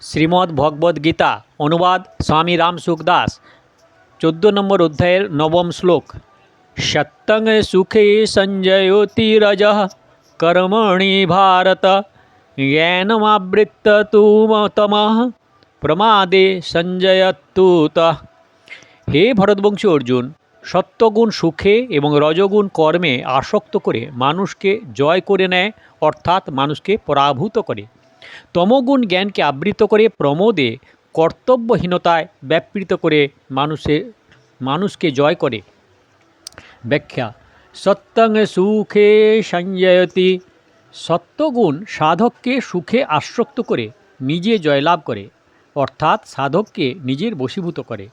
শ্রীমদ্ ভগবদ্ গীতা অনুবাদ স্বামী রাম সুখদাস চোদ্দ নম্বর অধ্যায়ের নবম শ্লোক সত্যং সুখে সঞ্জয়তি রজ কর্মণি ভারত জ্ঞানমাবৃত্ত তুমতম প্রমাদে সঞ্জয়তুত হে ভরতবংশী অর্জুন সত্যগুণ সুখে এবং রজগুণ কর্মে আসক্ত করে মানুষকে জয় করে নেয়, অর্থাৎ মানুষকে পরাভূত করে। তমগুণ জ্ঞানকে আবৃত করে প্রমোদে কর্তব্যহীনতায় ব্যাপৃত করে মানুষের মানুষকে জয় করে। ব্যাখ্যা সত্যং সুখে সঞ্জয়তি সত্যগুণ সাধককে সুখে আশ্বস্ত করে, নিজে জয়লাভ করে। অর্থাৎ সাধককে নিজের বশীভূত করে।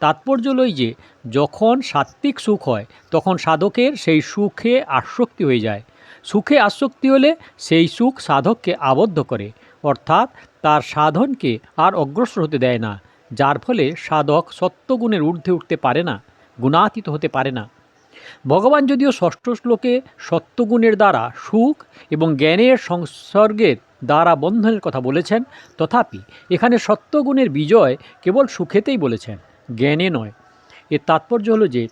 তাৎপর্য লই যে, যখন সাত্ত্বিক সুখ হয়, তখন সাধকের সেই সুখে আসক্তি হয়ে যায়। সুখে আসক্তি হলে সেই সুখ সাধককে আবদ্ধ করে। অর্থাৎ তার সাধনকে আর অগ্রসর হতে দেয় না, যার ফলে সাধক সত্যগুণের ঊর্ধ্বে উঠতে পারে না, গুণাতীত হতে পারে না। ভগবান যদিও ষষ্ঠ শ্লোকে সত্যগুণের দ্বারা সুখ এবং জ্ঞানের সংসর্গের দ্বারা বন্ধনের কথা বলেছেন, তথাপি এখানে সত্যগুণের বিজয় কেবল সুখেতেই বলেছেন, জ্ঞানে নয়। এর তাৎপর্য হলো যে,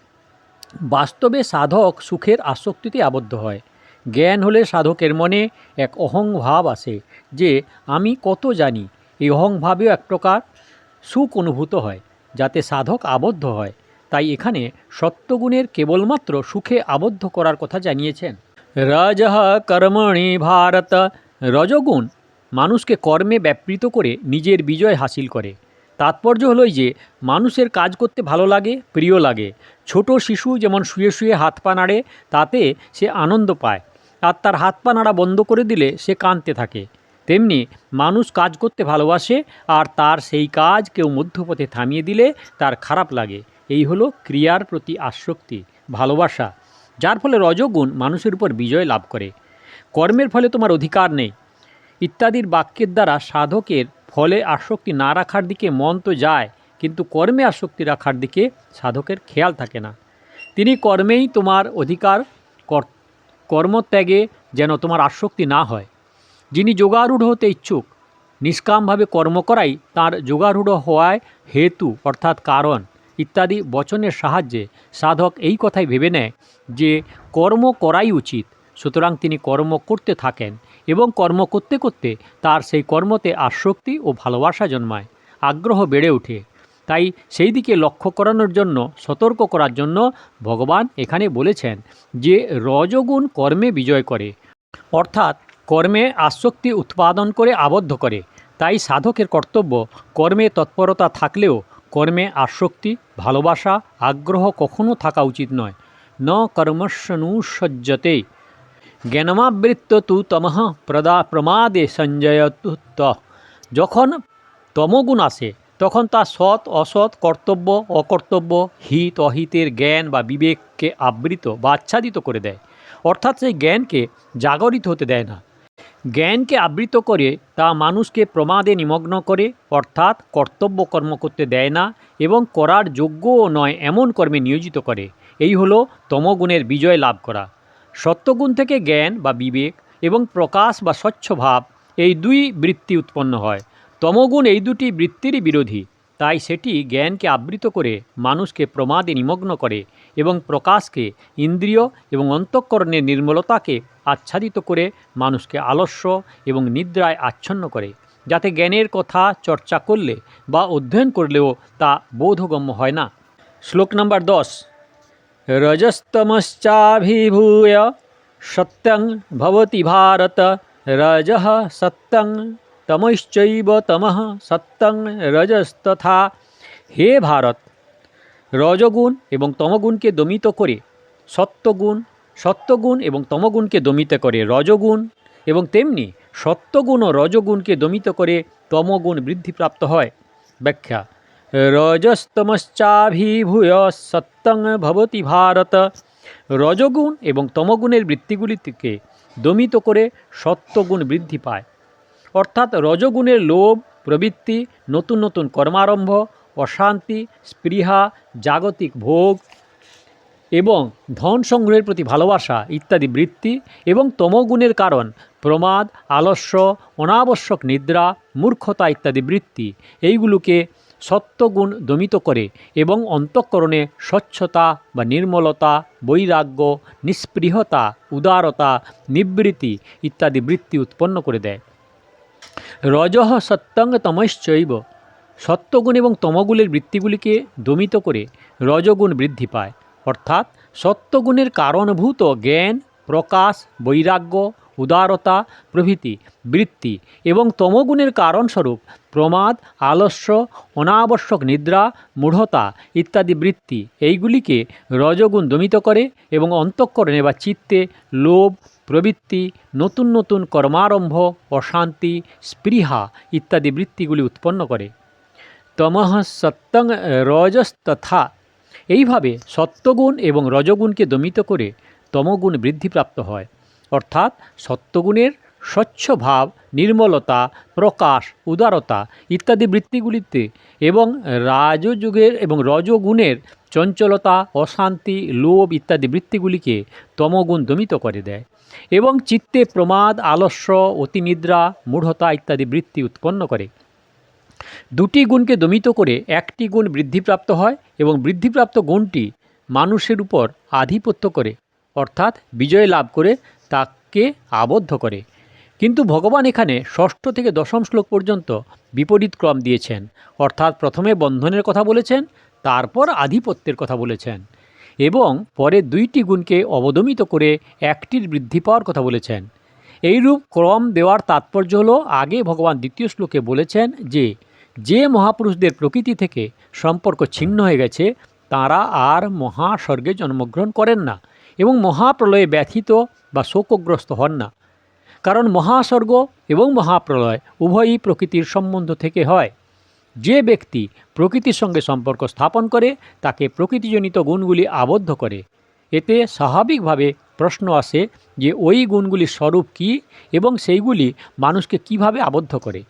বাস্তবে সাধক সুখের আসক্তিতে আবদ্ধ হয় জ্ঞান হলে সাধকের মনে এক অহংভাব আসে যে, আমি কত জানি? এই অহংভাবেও এক প্রকার সুখ অনুভূত হয়, যাতে সাধক আবদ্ধ হয়। তাই এখানে সত্যগুণের কেবলমাত্র সুখে আবদ্ধ করার কথা জানিয়েছেন। রজ কর্মণি ভারত রজগুণ মানুষকে কর্মে ব্যাপৃত করে নিজের বিজয় হাসিল করে। তাৎপর্য হলোই যে, মানুষের কাজ করতে ভালো লাগে, প্রিয় লাগে। ছোট শিশু যেমন শুয়ে শুয়ে হাত পা নাড়ে, তাতে সে আনন্দ পায়। আর তার হাত পা নাড়া বন্ধ করে দিলে সে কাঁদতে থাকে। তেমনি মানুষ কাজ করতে ভালোবাসে আর তার সেই কাজ কেউ মধ্যপথে থামিয়ে দিলে তার খারাপ লাগে। এই হলো ক্রিয়ার প্রতি আসক্তি, ভালোবাসা, যার ফলে রজগুণ মানুষের উপর বিজয় লাভ করে। কর্মের ফলে তোমার অধিকার নেই। ইত্যাদির বাক্যের দ্বারা সাধকের ফলে আসক্তি না রাখার দিকে মন তো যায়, কিন্তু কর্মে আসক্তি রাখার দিকে সাধকের খেয়াল থাকে না। তিনি কর্মেই তোমার অধিকার কর- কর্মত্যাগে যেন তোমার আসক্তি না হয়। যিনি যোগারূঢ় হতে ইচ্ছুক, নিষ্কামভাবে কর্ম করাই তার যোগারূঢ় হওয়ায় হেতু অর্থাৎ কারণ ইত্যাদি বচনের সাহায্যে সাধক এই কথাই ভেবে নেয় যে কর্ম করাই উচিত, সুতরাং তিনি কর্ম করতে থাকেন এবং কর্ম করতে করতে তার সেই কর্মতে আসক্তি ও ভালোবাসা জন্মায়, আগ্রহ বেড়ে ওঠে। তাই সেই দিকে লক্ষ্য করানোর জন্য, সতর্ক করার জন্য ভগবান এখানে বলেছেন যে রজগুণ কর্মে বিজয় করে। অর্থাৎ কর্মে আসক্তি উৎপাদন করে আবদ্ধ করে। তাই সাধকের কর্তব্য, কর্মে তৎপরতা থাকলেও কর্মে আসক্তি, ভালোবাসা, আগ্রহ কখনো থাকা উচিত নয়। ন কর্মস্বনুসজ্জতে জ্ঞানমাবৃত্ত তু তমঃ প্রদা প্রমাদে সঞ্জয়তুত যখন তমগুণ আসে তখন তা সৎ, অসৎ, কর্তব্য, অকর্তব্য, হিত, অহিতের জ্ঞান বা বিবেককে আবৃত বা আচ্ছাদিত করে দেয়। অর্থাৎ সেই জ্ঞানকে জাগরিত হতে দেয় না। জ্ঞানকে আবৃত করে তা মানুষকে প্রমাদে নিমগ্ন করে, অর্থাৎ কর্তব্য কর্ম করতে দেয় না এবং করার যোগ্যও নয় এমন কর্মে নিয়োজিত করে। এই হলো তমগুণের বিজয় লাভ করা। সত্যগুণ থেকে জ্ঞান বা বিবেক এবং প্রকাশ বা স্বচ্ছ ভাব এই দুই বৃত্তি উৎপন্ন হয়। তমগুণ এই দুটি বৃত্তিরই বিরোধী, তাই সেটি জ্ঞানকে আবৃত করে, মানুষকে প্রমাদে নিমগ্ন করে এবং প্রকাশকে ইন্দ্রিয় এবং অন্তঃকরণের নির্মলতাকে আচ্ছাদিত করে মানুষকে আলস্য এবং নিদ্রায় আচ্ছন্ন করে, যাতে জ্ঞানের কথা চর্চা করলে বা অধ্যয়ন করলেও তা বোধগম্য হয় না। শ্লোক নম্বর দশ। রজস্তমশ্চাভিভূয় সত্যং ভবতি ভারত, রজঃ সত্যং তমশ্চৈব তমঃ সত্যং রজস্তথা হে ভারত, রজগুণ এবং তমগুণকে দমিত করে, সত্যগুণ সত্যগুণ এবং তমগুণকে দমিত করে রজগুণ এবং তেমনি সত্যগুণ ও রজগুণকে দমিত করে তমগুণ বৃদ্ধিপ্রাপ্ত হয়। ব্যাখ্যা, রজস্তমশ্চাভিভূয় সত্যং ভবতি ভারত। রজগুণ এবং তমগুণের বৃত্তিগুলি থেকে দমিত করে সত্যগুণ বৃদ্ধি পায়। অর্থাৎ রজগুণের লোভ, প্রবৃত্তি, নতুন নতুন কর্মারম্ভ, অশান্তি, স্পৃহা, জাগতিক ভোগ এবং ধন সংগ্রহের প্রতি ভালোবাসা ইত্যাদি বৃত্তি এবং তমগুণের কারণ, প্রমাদ, আলস্য, অনাবশ্যক নিদ্রা, মূর্খতা ইত্যাদি বৃত্তি। এইগুলোকে সত্যগুণ দমিত করে এবং অন্তঃকরণে স্বচ্ছতা বা নির্মলতা, বৈরাগ্য, নিস্পৃহতা, উদারতা, নিবৃত্তি ইত্যাদি বৃত্তি উৎপন্ন করে দেয়। রজহ সত্যঙ্গ তমশ্চৈব। সত্যগুণ এবং তমগুলের বৃত্তিগুলিকে দমিত করে রজগুণ বৃদ্ধি পায়। অর্থাৎ সত্যগুণের কারণভূত জ্ঞান, প্রকাশ, বৈরাগ্য উদারতা, প্রভৃতি, বৃত্তি এবং তমগুণের কারণস্বরূপ প্রমাদ, আলস্য, অনাবশ্যক নিদ্রা, মূঢ়তা ইত্যাদি বৃত্তি এইগুলিকে রজগুণ দমিত করে এবং অন্তঃকরণে বা চিত্তে লোভ, প্রবৃত্তি, নতুন নতুন কর্মারম্ভ, অশান্তি, স্পৃহা ইত্যাদি বৃত্তিগুলি উৎপন্ন করে। তমঃ সত্যং রজস্তথা এইভাবে সত্যগুণ এবং রজগুণকে দমিত করে তমগুণ বৃদ্ধিপ্রাপ্ত হয়। অর্থাৎ সত্যগুণের স্বচ্ছ ভাব, নির্মলতা, প্রকাশ, উদারতা ইত্যাদি বৃত্তিগুলিতে এবং রাজযুগের এবং রজগুণের চঞ্চলতা, অশান্তি, লোভ ইত্যাদি বৃত্তিগুলিকে তমগুণ দমিত করে দেয় এবং চিত্তে প্রমাদ, আলস্য, অতিনিদ্রা, মূঢ়তা ইত্যাদি বৃত্তি উৎপন্ন করে। দুটি গুণকে দমিত করে একটি গুণ বৃদ্ধিপ্রাপ্ত হয় এবং বৃদ্ধিপ্রাপ্ত গুণটি মানুষের উপর আধিপত্য করে, অর্থাৎ বিজয় লাভ করে তাকে আবদ্ধ করে। কিন্তু ভগবান এখানে ষষ্ঠ থেকে দশম শ্লোক পর্যন্ত বিপরীত ক্রম দিয়েছেন। অর্থাৎ প্রথমে বন্ধনের কথা বলেছেন, তারপর আধিপত্যের কথা বলেছেন এবং পরে দুইটি গুণকে অবদমিত করে একটির বৃদ্ধি পাওয়ার কথা বলেছেন। এইরূপ ক্রম দেওয়ার তাৎপর্য হল, আগে ভগবান দ্বিতীয় শ্লোকে বলেছেন যে যে মহাপুরুষদের প্রকৃতি থেকে সম্পর্ক ছিন্ন হয়ে গেছে, তারা আর মহাস্বর্গে জন্মগ্রহণ করেন না। এবং মহাপ্রলয়ে ব্যথিত বা শোকগ্রস্ত হন না। কারণ মহাস্বর্গ এবং মহাপ্রলয় উভয়ই প্রকৃতির সম্বন্ধ থেকে হয়। যে ব্যক্তি প্রকৃতির সঙ্গে সম্পর্ক স্থাপন করে, তাকে প্রকৃতিজনিত গুণগুলি আবদ্ধ করে। এতে স্বাভাবিকভাবে প্রশ্ন আসে যে ওই গুণগুলির স্বরূপ কী এবং সেইগুলি মানুষকে কীভাবে আবদ্ধ করে।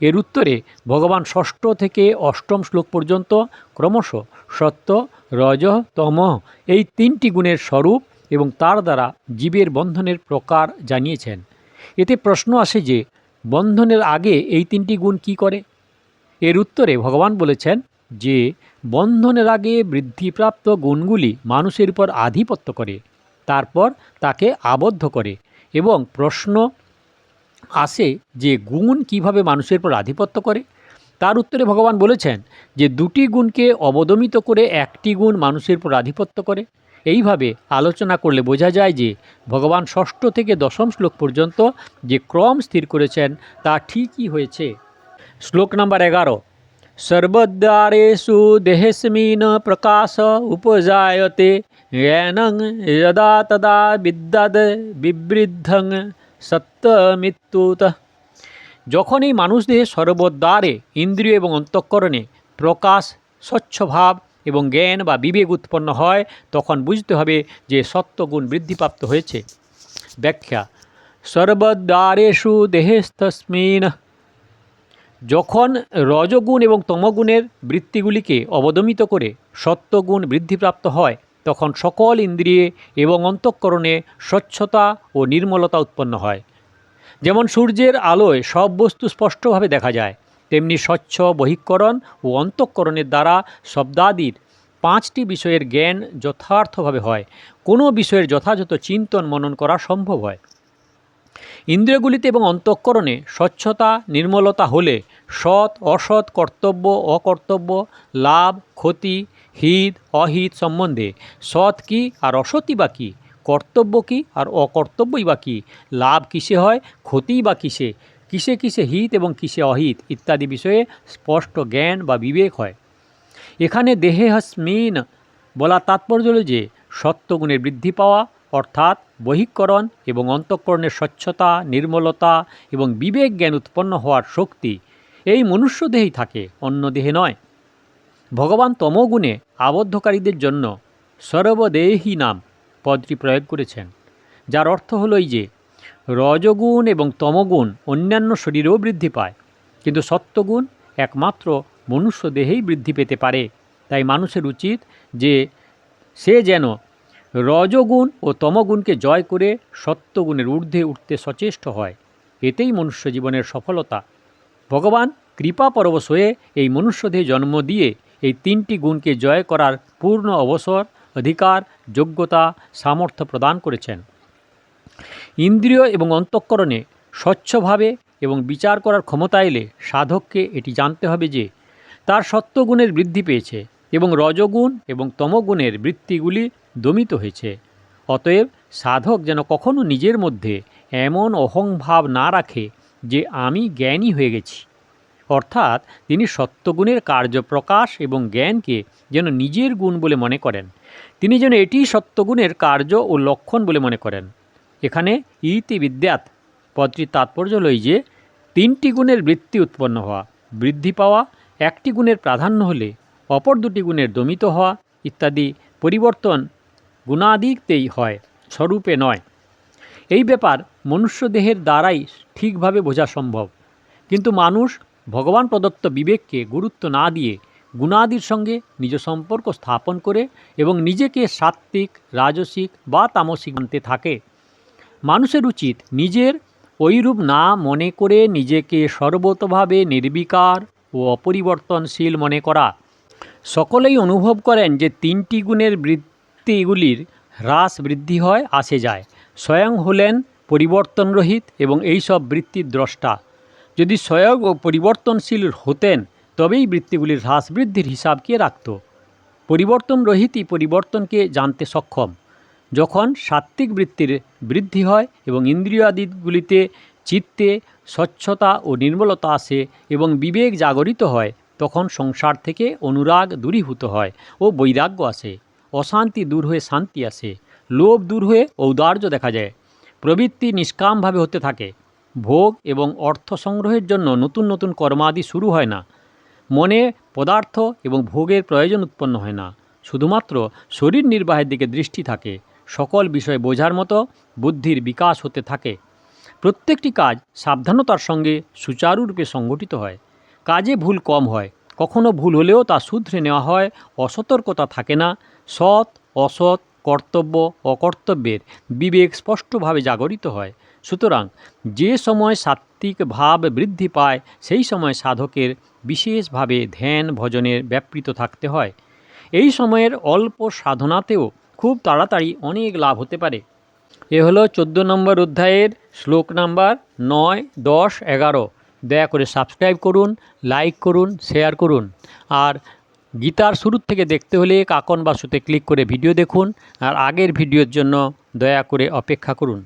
এর উত্তরে ভগবান ষষ্ঠ থেকে অষ্টম শ্লোক পর্যন্ত ক্রমশ সত্য, রজ, তম এই তিনটি গুণের স্বরূপ এবং তার দ্বারা জীবের বন্ধনের প্রকার জানিয়েছেন। এতে প্রশ্ন আসে যে, বন্ধনের আগে এই তিনটি গুণ কি করে? এর উত্তরে ভগবান বলেছেন যে, বন্ধনের আগে বৃদ্ধিপ্রাপ্ত গুণগুলি মানুষের উপর আধিপত্য করে, তারপর তাকে আবদ্ধ করে এবং প্রশ্ন আসে যে, গুণ কীভাবে মানুষের উপর আধিপত্য করে? তার উত্তরে ভগবান বলেছেন যে, দুটি গুণকে অবদমিত করে একটি গুণ মানুষের উপর আধিপত্য করে এইভাবে আলোচনা করলে বোঝা যায় যে ভগবান ষষ্ঠ থেকে দশম শ্লোক পর্যন্ত যে ক্রম স্থির করেছেন তা ঠিকই হয়েছে। শ্লোক নাম্বার এগারো। সর্বদ্বারেষু দেহেস্মিন প্রকাশ উপজায়তে জ্ঞানং যদা তদা বিদ্যাদ বিবৃদ্ধং সত্যমৃত্যুত। যখনই মানুষদের সর্বদ্বারে ইন্দ্রিয় এবং অন্তঃকরণে প্রকাশ, স্বচ্ছ ভাব এবং জ্ঞান বা বিবেক উৎপন্ন হয়, তখন বুঝতে হবে যে সত্যগুণ বৃদ্ধিপ্রাপ্ত হয়েছে। ব্যাখ্যা, সর্বদ্বারেষু দেহেস্তস্মিন। যখন রজগুণ এবং তমগুণের বৃত্তিগুলিকে অবদমিত করে সত্যগুণ বৃদ্ধিপ্রাপ্ত হয়, তখন সকল ইন্দ্রিয়ে এবং অন্তঃকরণে স্বচ্ছতা ও নির্মলতা উৎপন্ন হয়। যেমন সূর্যের আলোয় সব বস্তু স্পষ্টভাবে দেখা যায় তেমনি স্বচ্ছ, বহিঃকরণ ও অন্তঃকরণের দ্বারা শব্দাদির পাঁচটি বিষয়ের জ্ঞান যথার্থভাবে হয়। কোনো বিষয়ের যথাযথ চিন্তন মনন করা সম্ভব হয়। ইন্দ্রিয়গুলিতে এবং অন্তঃকরণে স্বচ্ছতা, নির্মলতা হলে সৎ, অসৎ, কর্তব্য, অকর্তব্য, লাভ, ক্ষতি, হিত, অহিত সম্বন্ধে সৎ কী আর অসৎই বা কী? কর্তব্য কী আর অকর্তব্যই বা কী? লাভ কিসে হয়? ক্ষতিই বা কিসে? কিসে কিসে হিত এবং কিসে অহিত ইত্যাদি বিষয়ে স্পষ্ট জ্ঞান বা বিবেক হয়। এখানে দেহে হস্মিন বলা তাৎপর্য হল যে, সত্যগুণের বৃদ্ধি পাওয়া, অর্থাৎ বহিঃকরণ এবং অন্তঃকরণের স্বচ্ছতা, নির্মলতা এবং বিবেক জ্ঞান উৎপন্ন হওয়ার শক্তি এই মনুষ্য দেহেই থাকে, অন্য দেহে নয়। ভগবান তমগুণে আবদ্ধকারীদের জন্য সর্বদেহী নাম পদটি প্রয়োগ করেছেন, যার অর্থ হলো এই যে রজগুণ এবং তমগুণ অন্যান্য শরীরেও বৃদ্ধি পায়। কিন্তু সত্যগুণ একমাত্র মনুষ্য দেহেই বৃদ্ধি পেতে পারে। তাই মানুষের উচিত যে সে যেন রজগুণ ও তমগুণকে জয় করে সত্যগুণের ঊর্ধ্বে উঠতে সচেষ্ট হয়। এতেই মনুষ্য জীবনের সফলতা। ভগবান কৃপা পরবশ হয়ে এই মনুষ্যদেহে জন্ম দিয়ে এই তিনটি গুণকে জয় করার পূর্ণ অবসর, অধিকার, যোগ্যতা, সামর্থ্য প্রদান করেছেন। ইন্দ্রিয় এবং অন্তঃকরণে স্বচ্ছভাবে এবং বিচার করার ক্ষমতা এলে সাধককে এটি জানতে হবে যে তার সত্যগুণের বৃদ্ধি পেয়েছে এবং রজগুণ এবং তমগুণের বৃত্তিগুলি দমিত হয়েছে। অতএব সাধক যেন কখনো নিজের মধ্যে এমন অহংভাব না রাখে যে আমি জ্ঞানী হয়ে গেছি। অর্থাৎ তিনি সত্যগুণের কার্যপ্রকাশ এবং জ্ঞানকে যেন নিজের গুণ বলে মনে করেন। তিনি যেন এটি সত্যগুণের কার্য ও লক্ষণ বলে মনে করেন। এখানে ইতি বিদ্যাত। পদটির তাৎপর্য হল যে, তিনটি গুণের বৃত্তি উৎপন্ন হওয়া, বৃদ্ধি পাওয়া, একটি গুণের প্রাধান্য হলে অপর দুটি গুণের দমিত হওয়া ইত্যাদি পরিবর্তন গুণাদিকতেই হয়, স্বরূপে নয়। এই ব্যাপার মনুষ্য দেহের দ্বারাই ঠিকভাবে বোঝা সম্ভব। কিন্তু মানুষ ভগবান প্রদত্ত বিবেককে গুরুত্ব না দিয়ে গুণাদির সঙ্গে নিজ সম্পর্ক স্থাপন করে এবং নিজেকে সাত্ত্বিক, রাজসিক বা তামসিক মানতে থাকে। মানুষের উচিত নিজের ঐরূপ না মনে করে নিজেকে সর্বতভাবে নির্বিকার ও অপরিবর্তনশীল মনে করা। সকলেই অনুভব করেন যে তিনটি গুণের বৃত্তিগুলির হ্রাস বৃদ্ধি হয়, আসে যায়। স্বয়ং হলেন পরিবর্তনরহিত এবং এইসব বৃত্তির দ্রষ্টা। যদি স্বয়ং ও পরিবর্তনশীল হতেন, তবেই বৃত্তিগুলির হ্রাস বৃদ্ধির হিসাব কে রাখত। পরিবর্তনরহিতই পরিবর্তনকে জানতে সক্ষম। যখন সাত্ত্বিক বৃত্তির বৃদ্ধি হয় এবং ইন্দ্রিয়াদিগুলিতে চিত্তে স্বচ্ছতা ও নির্মলতা আসে এবং বিবেক জাগরিত হয়, তখন সংসার থেকে অনুরাগ দূরীভূত হয় ও বৈরাগ্য আসে। অশান্তি দূর হয়ে শান্তি আসে। লোভ দূর হয়ে ঔদার্য দেখা যায়। প্রবৃত্তি নিষ্কামভাবে হতে থাকে। ভোগ এবং অর্থ সংগ্রহের জন্য নতুন নতুন কর্মাদি শুরু হয় না। মনে পদার্থ এবং ভোগের প্রয়োজন উৎপন্ন হয় না। শুধুমাত্র শরীর নির্বাহের দিকে দৃষ্টি থাকে। সকল বিষয় বোঝার মতো বুদ্ধির বিকাশ হতে থাকে। প্রত্যেকটি কাজ সাবধানতার সঙ্গে সুচারুরূপে সংগঠিত হয়। কাজে ভুল কম হয়। কখনো ভুল হলেও তা শুধরে নেওয়া হয়। অসতর্কতা থাকে না। সৎ, অসৎ, কর্তব্য, অকর্তব্যের বিবেক স্পষ্টভাবে জাগরিত হয়। সুতরাং যে সময় সাত্ত্বিক ভাব বৃদ্ধি পায়, সেই সময় সাধকের বিশেষভাবে ধ্যান ভজনের ব্যাপৃত থাকতে হয়। এই সময়ের অল্প সাধনাতেও খুব তাড়াতাড়ি অনেক লাভ হতে পারে। এ হলো চোদ্দ নম্বর অধ্যায়ের শ্লোক নাম্বার নয়, দশ, এগারো। দয়া করে সাবস্ক্রাইব করুন, লাইক করুন, শেয়ার করুন। আর গীতার শুরুর থেকে দেখতে হলে কাকন বাসুতে ক্লিক করে ভিডিও দেখুন। আর আগের ভিডিওর জন্য দয়া করে অপেক্ষা করুন।